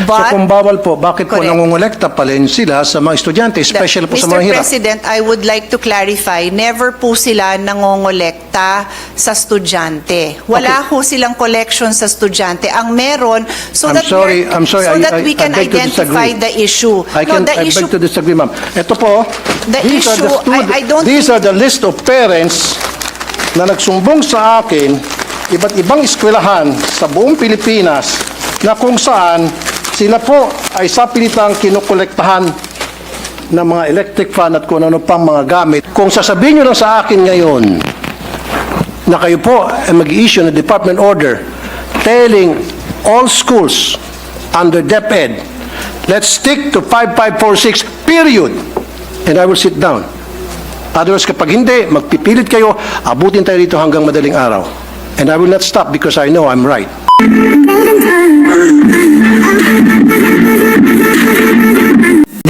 so But- kung bawal po, bakit po Correct. nangungulekta pa rin sila sa mga estudyante, especially po sa Mr. mga hirap? President, I would like to clarify, never po sila nangongolekta sa estudyante. Wala ho silang collection sa estudyante. Ang meron, so I'm that sorry, I'm sorry, so I- that I- we can I identify the issue. I No, can, the I issue, beg to disagree, ma'am. Ito po, The these are the issue, I- I don't these are the list of parents na nagsumbong sa akin, iba't ibang eskwelahan sa buong Pilipinas na kung saan sila po ay sa pilitang kinukolektahan ng mga electric fan at kung ano pang mga gamit. Kung sasabihin nyo lang sa akin ngayon na kayo po ay mag-issue ng department order telling all schools under DepEd, let's stick to 5546, period. And I will sit down. Otherwise, kapag hindi, magpipilit kayo, abutin tayo dito hanggang madaling araw. And I will not stop because I know I'm right.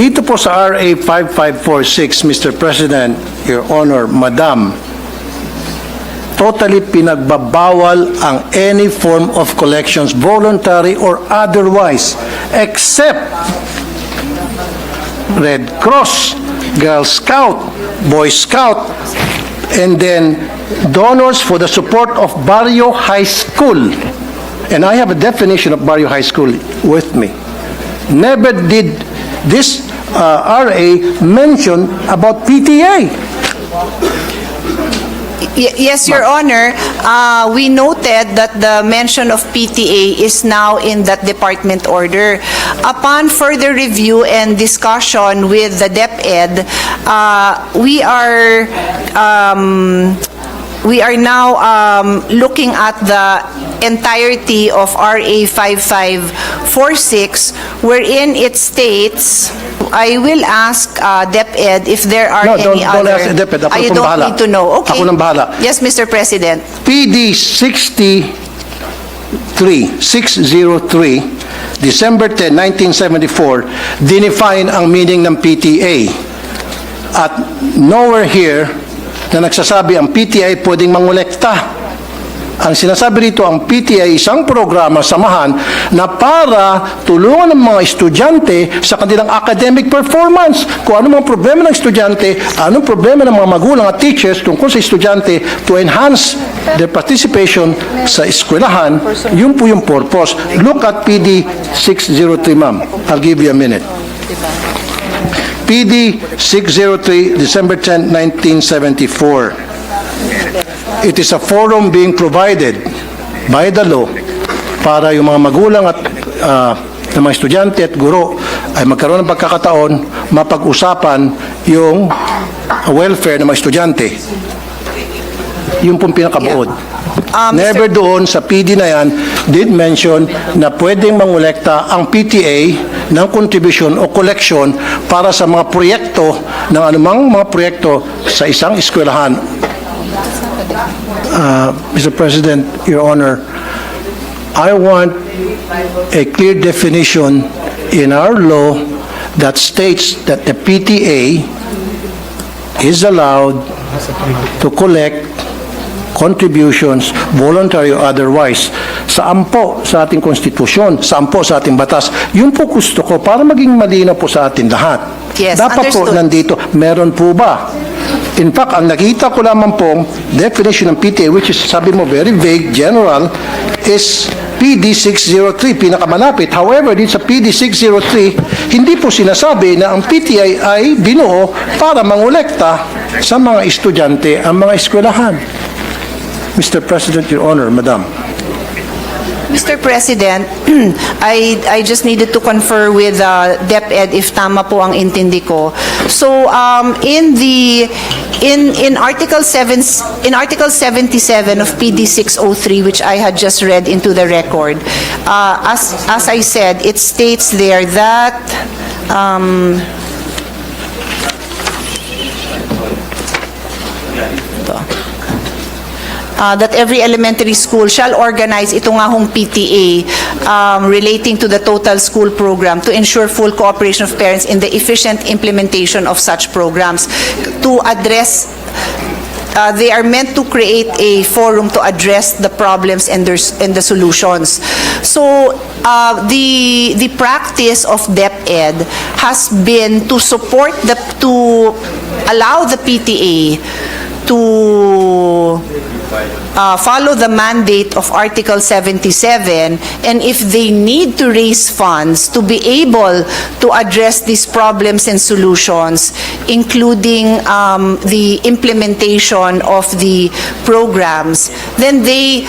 Dito po sa RA 5546, Mr. President, Your Honor, Madam, totally pinagbabawal ang any form of collections, voluntary or otherwise, except Red Cross, Girl Scout, Boy Scout, and then donors for the support of Barrio High School. And I have a definition of Barrio High School with me. Never did this uh, RA mention about PTA. Y- yes, Your Honor, uh, we noted that the mention of PTA is now in that department order. Upon further review and discussion with the DepEd, uh, we are um, we are now um, looking at the entirety of RA 5546, wherein it states, I will ask uh, DepEd if there are No, any don't- don't other... ask DepEd. Ako Ah, you pong don't bahala. need to know. Okay. Ako nang bahala. Yes, Mr. President. PD 63, 603, December 10, 1974, dinefine ang meaning ng PTA. At nowhere here na nagsasabi ang PTA pwedeng mangolekta. Ang sinasabi rito, ang ay isang programa, samahan, na para tulungan ng mga estudyante sa kanilang academic performance. Kung ano mga problema ng estudyante, anong problema ng mga magulang at teachers tungkol sa estudyante to enhance their participation sa eskwelahan, yun po yung purpose. Look at PD 603, ma'am. I'll give you a minute. PD 603, December 10, 1974. It is a forum being provided by the law para yung mga magulang at ng mga estudyante at guro ay magkaroon ng pagkakataon mapag-usapan yung welfare ng mga estudyante. Yung pong pinakabuod. Um, Never doon sa PD na yan did mention na pwedeng mangolekta ang PTA ng contribution o collection para sa mga proyekto ng anumang mga proyekto sa isang eskwelahan Uh, Mr. President, Your Honor, I want a clear definition in our law that states that the PTA is allowed to collect contributions, voluntary or otherwise, saan po sa ating konstitusyon, saan po sa ating batas. Yun po gusto ko para maging malinaw po sa atin lahat. Yes, Dapat po understood. nandito, meron po ba? In fact, ang nakita ko lamang pong definition ng PTA, which is, sabi mo, very vague, general, is PD 603, pinakamalapit. However, din sa PD 603, hindi po sinasabi na ang PTA ay binuo para mangolekta sa mga estudyante ang mga eskwelahan. Mr. President, Your Honor, Madam. Mr. President, I, I just needed to confer with uh, DepEd if tama po ang intindi ko. So, um, in the, in, in Article 7, in Article 77 of PD 603, which I had just read into the record, uh, as, as I said, it states there that, um, uh, that every elementary school shall organize ito nga hong PTA um, relating to the total school program to ensure full cooperation of parents in the efficient implementation of such programs to address uh, they are meant to create a forum to address the problems and, their, and the solutions. So uh, the the practice of DepEd has been to support the to allow the PTA to uh, follow the mandate of Article 77, and if they need to raise funds to be able to address these problems and solutions, including um, the implementation of the programs, then they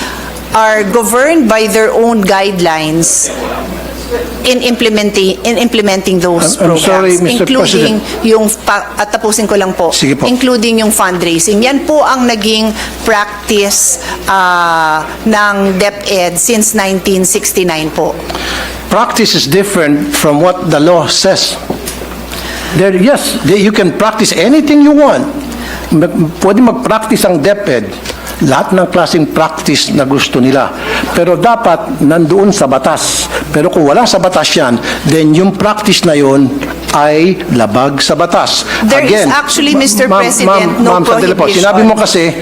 are governed by their own guidelines in implementing in implementing those I'm- I'm programs sorry, Mr. including yung pa, at tapusin ko lang po Sige po. including yung fundraising yan po ang naging practice ah, ng DepEd since 1969 po practice is different from what the law says. There, yes, there- you can practice anything you want. Pwede mag-practice ang DepEd, lahat ng klaseng practice na gusto nila. Pero dapat nandoon sa batas. Pero kung wala sa batas yan, then yung practice na yun ay labag sa batas. There is actually, Mr. President, no sandali po. prohibition. Sinabi mo kasi,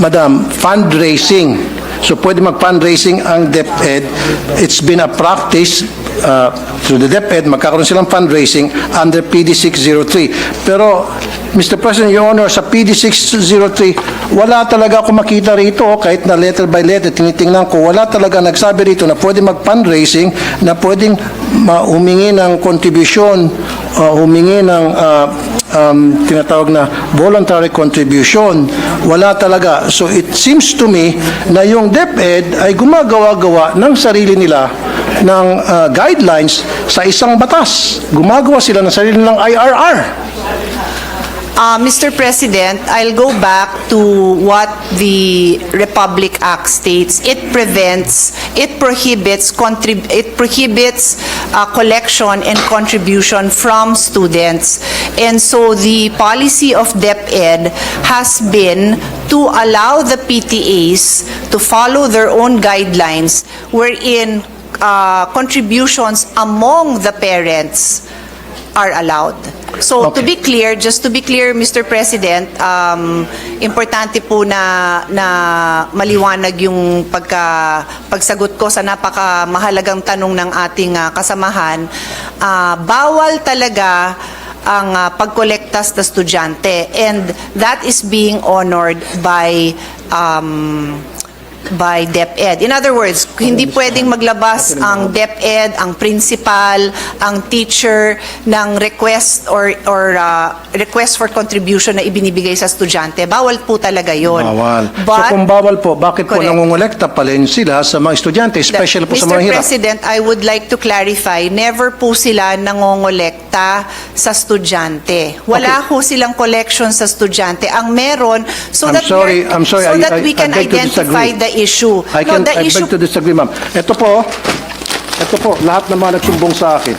Madam, fundraising. So pwede mag-fundraising ang DepEd. It's been a practice uh, through the DepEd, magkakaroon silang fundraising under PD 603. Pero, Mr. President, Your Honor, sa PD 603, wala talaga ako makita rito, kahit na letter by letter, tinitingnan ko, wala talaga nagsabi rito na pwede mag-fundraising, na pwedeng humingi ng kontribusyon, uh, humingi ng uh, um, tinatawag na voluntary contribution. Wala talaga. So it seems to me na yung DepEd ay gumagawa-gawa ng sarili nila ng uh, guidelines sa isang batas. Gumagawa sila ng sarili nilang IRR. Uh, Mr. President, I'll go back to what the Republic Act states. It prevents, it prohibits, it prohibits uh, collection and contribution from students. And so the policy of DepEd has been to allow the PTAs to follow their own guidelines wherein uh, contributions among the parents are allowed. So to Okay. be clear, just to be clear, Mr. President, um, importante po na, na maliwanag yung pagka, pagsagot ko sa napakamahalagang tanong ng ating ah, kasamahan. Ah, bawal talaga ang ah, pagkolekta sa estudyante and that is being honored by um, by DepEd. In other words, hindi pwedeng maglabas ang DepEd, ang principal, ang teacher ng request or or uh, request for contribution na ibinibigay sa estudyante. Bawal po talaga 'yon. Bawal. so But kung bawal po, bakit po Correct. nangungulekta pa rin sila sa mga estudyante, especially po sa Mr. mga hirap? President, I would like to clarify, never po sila nangongolekta sa estudyante. Wala Okay. po silang collection sa estudyante. Ang meron, so I'm that sorry, I'm sorry, so I- that I- we I can to identify the issue. I No, can, the I issue beg to disagree, ma'am. Ito po, ito po, lahat ng mga nagsumbong sa akin.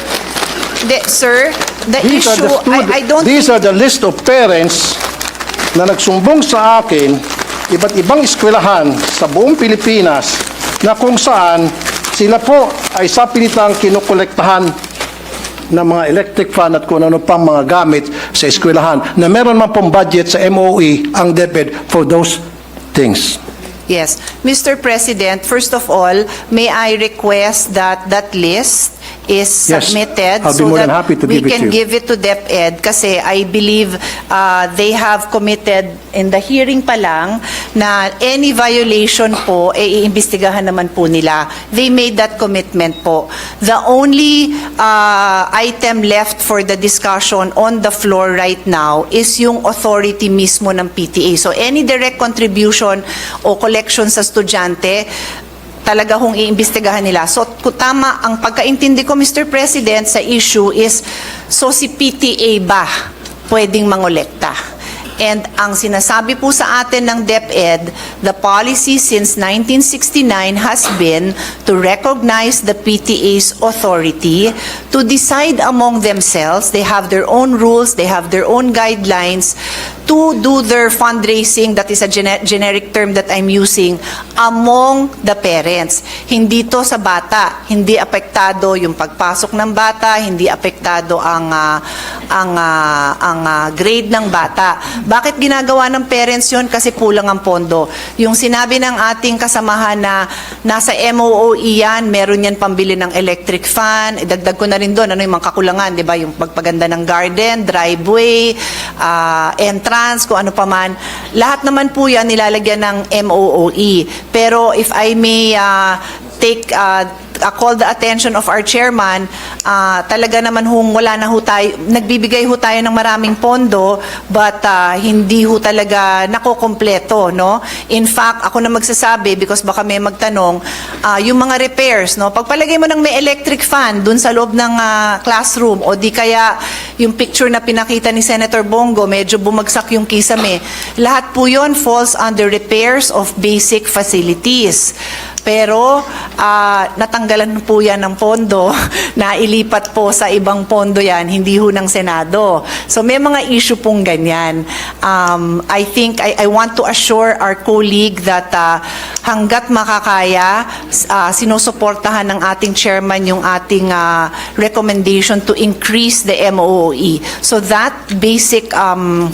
The, sir, the These issue, the stud- I, I don't These are the list of parents na nagsumbong sa akin, iba't ibang eskwelahan sa buong Pilipinas na kung saan sila po ay sa pilitang kinukolektahan ng mga electric fan at kung ano pang mga gamit sa eskwelahan na meron man pong budget sa MOE ang DepEd for those things. Yes. Mr. President, first of all, may I request that that list is Yes, submitted I'll be so more than that happy to we give it to can you. give it to DepEd kasi I believe uh, they have committed in the hearing pa lang na any violation po, eh, iimbestigahan naman po nila. They made that commitment po. The only uh, item left for the discussion on the floor right now is yung authority mismo ng PTA. So any direct contribution o collection sa estudyante, talaga hong iimbestigahan nila. So, kung tama, ang pagkaintindi ko, Mr. President, sa issue is, so si PTA ba pwedeng mangolekta? And ang sinasabi po sa atin ng DepEd, the policy since 1969 has been to recognize the PTA's authority to to decide among themselves. They have their own rules, they have their own guidelines to do their fundraising, that is a gene- generic term that I'm using, among the parents. Hindi to sa bata. Hindi apektado yung pagpasok ng bata, hindi apektado ang ah, ang ah, ang ah, grade ng bata. Bakit ginagawa ng parents 'yon? Kasi kulang ang pondo. Yung sinabi ng ating kasamahan na nasa MOOE yan, meron yan pambili ng electric fan. Idagdag ko na rin doon, ano yung mga kakulangan, di ba? Yung pagpaganda ng garden, driveway, ah, entrance, kung ano pa man. Lahat naman po yan nilalagyan ng MOOE. Pero if I may ah, take ah, uh, call the attention of our chairman, ah, talaga naman hong wala na ho tayo, nagbibigay ho tayo ng maraming pondo, but ah, hindi ho talaga nakokompleto, no? In fact, ako na magsasabi, because baka may magtanong, ah, yung mga repairs, no? Pagpalagay mo ng may electric fan dun sa loob ng ah, classroom, o di kaya yung picture na pinakita ni Senator Bongo, medyo bumagsak yung kisame, lahat po yon falls under repairs of basic facilities. Pero ah, natanggalan po yan ng pondo, nailipat po sa ibang pondo yan, hindi ho ng Senado. So may mga issue pong ganyan. Um, I think, I, I want to assure our colleague that ah, hanggat makakaya, ah, sinusuportahan ng ating chairman yung ating ah, recommendation to increase the MOOE. So that basic um,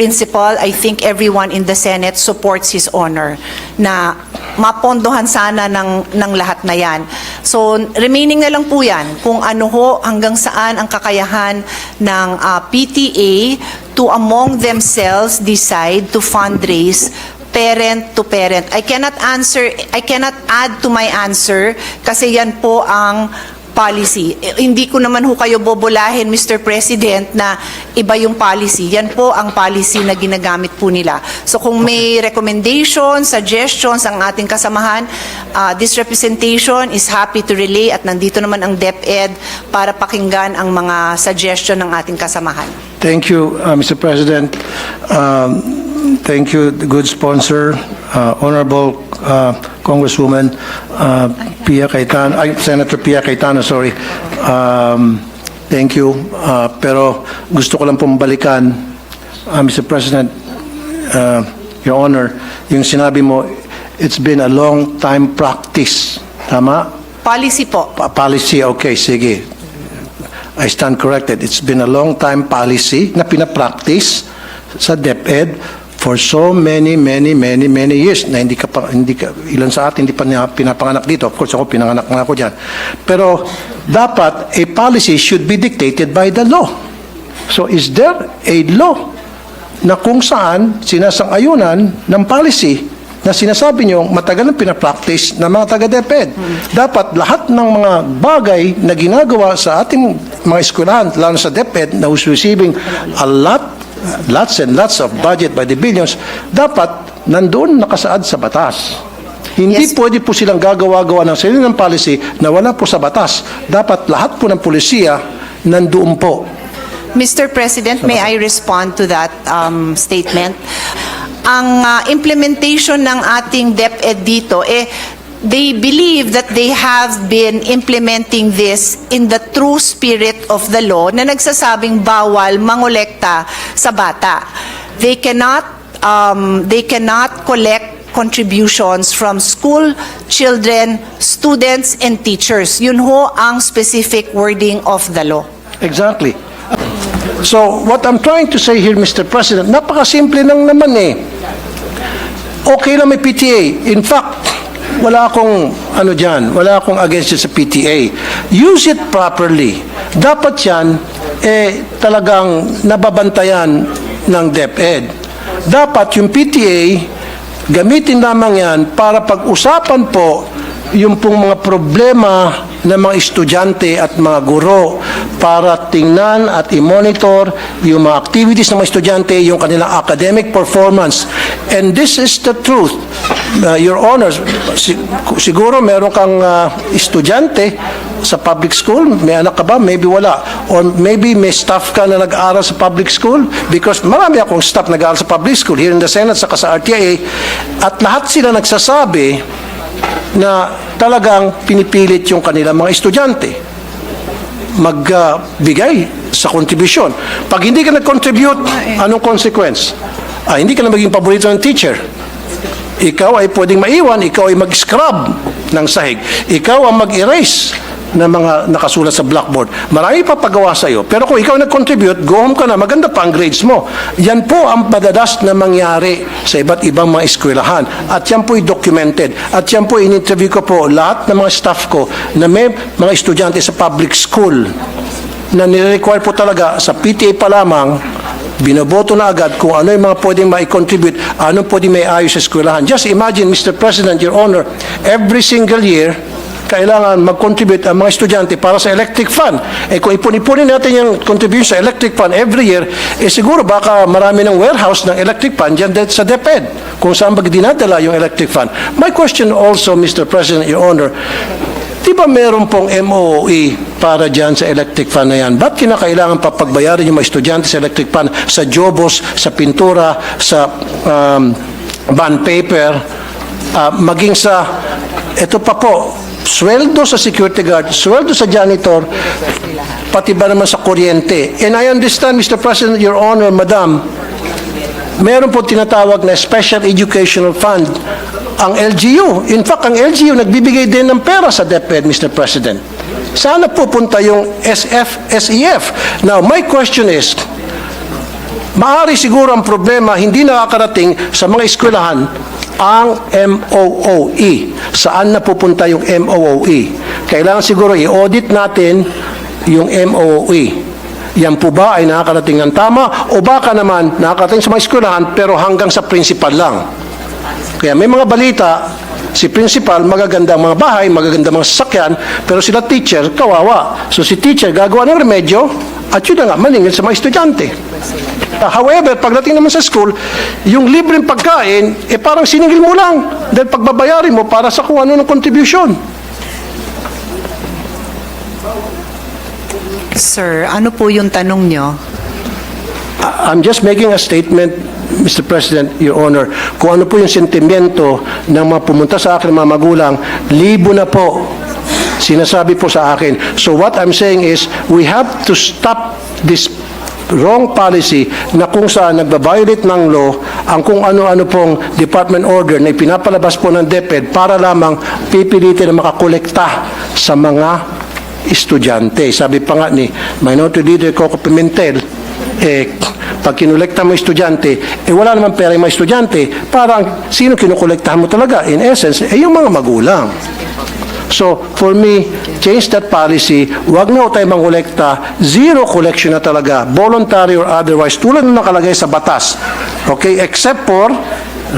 principle, I think everyone in the Senate supports his honor na mapondohan sana ng, ng lahat na yan. So, remaining na lang po yan kung ano ho hanggang saan ang kakayahan ng ah, PTA to among themselves decide to fundraise parent to parent. I cannot answer, I cannot add to my answer kasi yan po ang policy. Eh, Hindi ko naman ho kayo bobolahin, Mr. President, na iba yung policy. Yan po ang policy na ginagamit po nila. So kung may recommendations, suggestions ang ating kasamahan, uh, this representation is happy to relay at nandito naman ang DepEd para pakinggan ang mga suggestion ng ating kasamahan. Thank you, uh, Mr. President. Um, Thank you, the good sponsor, uh, Honorable uh, Congresswoman uh, Pia Cayetano, ay, Senator Pia Cayetano, sorry. Um, Thank you. Uh, Pero gusto ko lang pong balikan, uh, Mr. President, uh, Your Honor, yung sinabi mo, it's been a long time practice. Tama? Policy po. Pa- Policy, okay, sige. I stand corrected. It's been a long time policy na pinapractice sa DepEd for so many, many, many, many years na hindi ka pa, hindi ka, ilan sa atin hindi pa niya pinapanganak dito. Of course, ako pinanganak na ako dyan. Pero dapat a policy should be dictated by the law. So is there a law na kung saan sinasang-ayunan ng policy na sinasabi nyo matagal na pinapractice ng mga taga-DepEd. Dapat lahat ng mga bagay na ginagawa sa ating mga eskwelahan, lalo sa DepEd, na receiving a lot, lots and lots of budget by the billions, dapat nandoon nakasaad sa batas. Hindi Yes. pwede po silang gagawa-gawa ng sarili ng policy na wala po sa batas. Dapat lahat po ng polisiya nandoon po. Mr. President, may I respond to that um, statement? Ang uh, implementation ng ating DepEd dito, eh, they believe that they have been implementing this in the true spirit of the law na nagsasabing bawal mangolekta sa bata. They cannot, um, they cannot collect contributions from school children, students, and teachers. Yun ho ang specific wording of the law. Exactly. So, what I'm trying to say here, Mr. President, napakasimple lang naman eh. Okay lang may PTA. In fact, wala akong ano dyan, wala akong against sa PTA. Use it properly. Dapat yan, eh, talagang nababantayan ng DepEd. Dapat yung PTA, gamitin lamang yan para pag-usapan po yung pong mga problema ng mga estudyante at mga guro para tingnan at i-monitor yung mga activities ng mga estudyante, yung kanilang academic performance. And this is the truth. Uh, Your Honors, si- siguro meron kang uh, estudyante sa public school, may anak ka ba? Maybe wala. Or maybe may staff ka na nag-aaral sa public school because marami akong staff nag-aaral sa public school here in the Senate saka sa RTIA at lahat sila nagsasabi na talagang pinipilit yung kanilang mga estudyante. magbigay sa kontribusyon. Pag hindi ka nag-contribute, anong consequence? Ah, hindi ka na maging paborito ng teacher. Ikaw ay pwedeng maiwan, ikaw ay mag-scrub ng sahig. Ikaw ang mag-erase ng mga nakasulat sa blackboard. Marami pa pagawa sa iyo. Pero kung ikaw nag-contribute, go home ka na, maganda pa ang grades mo. Yan po ang madadas na mangyari sa iba't ibang mga eskwelahan. At yan po ay documented. At yan po in-interview ko po lahat ng mga staff ko na may mga estudyante sa public school na nire-require po talaga sa PTA pa lamang binoboto na agad kung ano yung mga pwedeng mai-contribute, anong pwedeng may ayos sa eskwelahan. Just imagine, Mr. President, Your Honor, every single year, kailangan mag-contribute ang mga estudyante para sa electric fund. Eh kung ipon-ipunin natin yung contribution sa electric fund every year, eh siguro baka marami ng warehouse ng electric fund dyan sa DepEd kung saan ba dinadala yung electric fund. My question also, Mr. President, Your Honor, Di ba meron pong MOE para dyan sa electric fan na yan? Ba't kinakailangan pa pagbayaran yung mga estudyante sa electric fan sa jobos, sa pintura, sa um, bond paper, ah, maging sa, ito pa po, sweldo sa security guard, sweldo sa janitor, pati ba naman sa kuryente. And I understand, Mr. President, Your Honor, Madam, meron po tinatawag na Special Educational Fund ang LGU. In fact, ang LGU nagbibigay din ng pera sa DepEd, Mr. President. Sana pupunta yung SF, SEF. Now, my question is, Maari siguro ang problema hindi nakakarating sa mga eskwelahan ang MOOE. Saan napupunta yung MOOE? Kailangan siguro i-audit natin yung MOOE. Yan po ba ay nakakarating ng tama o baka naman nakakarating sa mga eskwelahan pero hanggang sa principal lang? Kaya may mga balita, si principal, magaganda ang mga bahay, magaganda ang mga sasakyan, pero sila teacher, kawawa. So si teacher gagawa ng remedyo, at yun na nga, maningil sa mga estudyante. However, pagdating naman sa school, yung libreng pagkain, eh parang siningil mo lang. Dahil pagbabayarin mo para sa kung ano ng contribution. Sir, ano po yung tanong nyo? I'm just making a statement, Mr. President, Your Honor, kung ano po yung sentimiento ng mga pumunta sa akin, mga magulang, libo na po sinasabi po sa akin. So what I'm saying is, we have to stop this wrong policy na kung saan nagbabiolate ng law ang kung ano-ano pong department order na ipinapalabas po ng DepEd para lamang pipilitin na makakolekta sa mga estudyante. Sabi pa nga ni Minority Leader Coco Pimentel, eh, pag kinolekta mo estudyante, eh wala naman pera yung mga estudyante, parang sino kinukolektahan mo talaga? In essence, eh yung mga magulang. So, for me, change that policy. Huwag na tayo mangolekta. Zero collection na talaga. Voluntary or otherwise. Tulad na nakalagay sa batas. Okay? Except for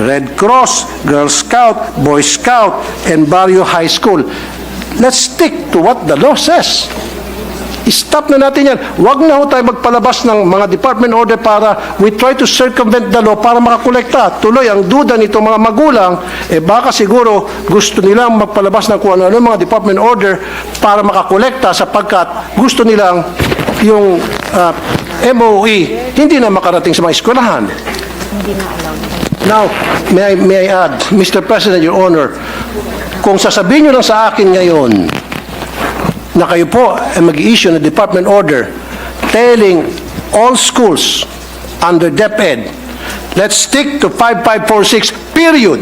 Red Cross, Girl Scout, Boy Scout, and Barrio High School. Let's stick to what the law says. Stop na natin yan. Huwag na ho tayo magpalabas ng mga department order para we try to circumvent the law para makakolekta. Tuloy, ang duda nito mga magulang, eh baka siguro gusto nilang magpalabas ng kung ano mga department order para makakolekta sapagkat gusto nilang yung ah, MOE hindi na makarating sa mga eskwelahan. Now, may I, may I add, Mr. President, Your Honor, kung sasabihin nyo lang sa akin ngayon na kayo po ay mag-issue ng department order telling all schools under DepEd, let's stick to 5546, period.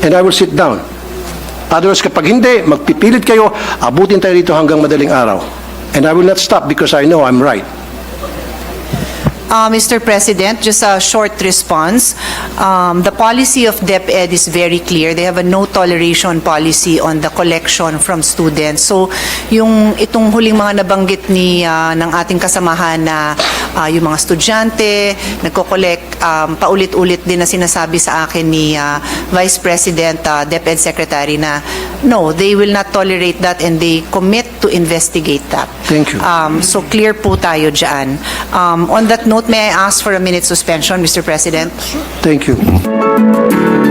And I will sit down. Otherwise, kapag hindi, magpipilit kayo, abutin tayo dito hanggang madaling araw. And I will not stop because I know I'm right. Uh, Mr. President, just a short response. Um, The policy of DepEd is very clear. They have a no toleration policy on the collection from students. So, yung itong huling mga nabanggit ni uh, ng ating kasamahan na uh, yung mga estudyante, nagko-collect, um, paulit-ulit din na sinasabi sa akin ni uh, Vice President, uh, DepEd Secretary na no, they will not tolerate that and they commit to investigate that. Thank you. Um, so clear po tayo dyan. Um, on that note, may I ask for a minute suspension, Mr. President? Thank you.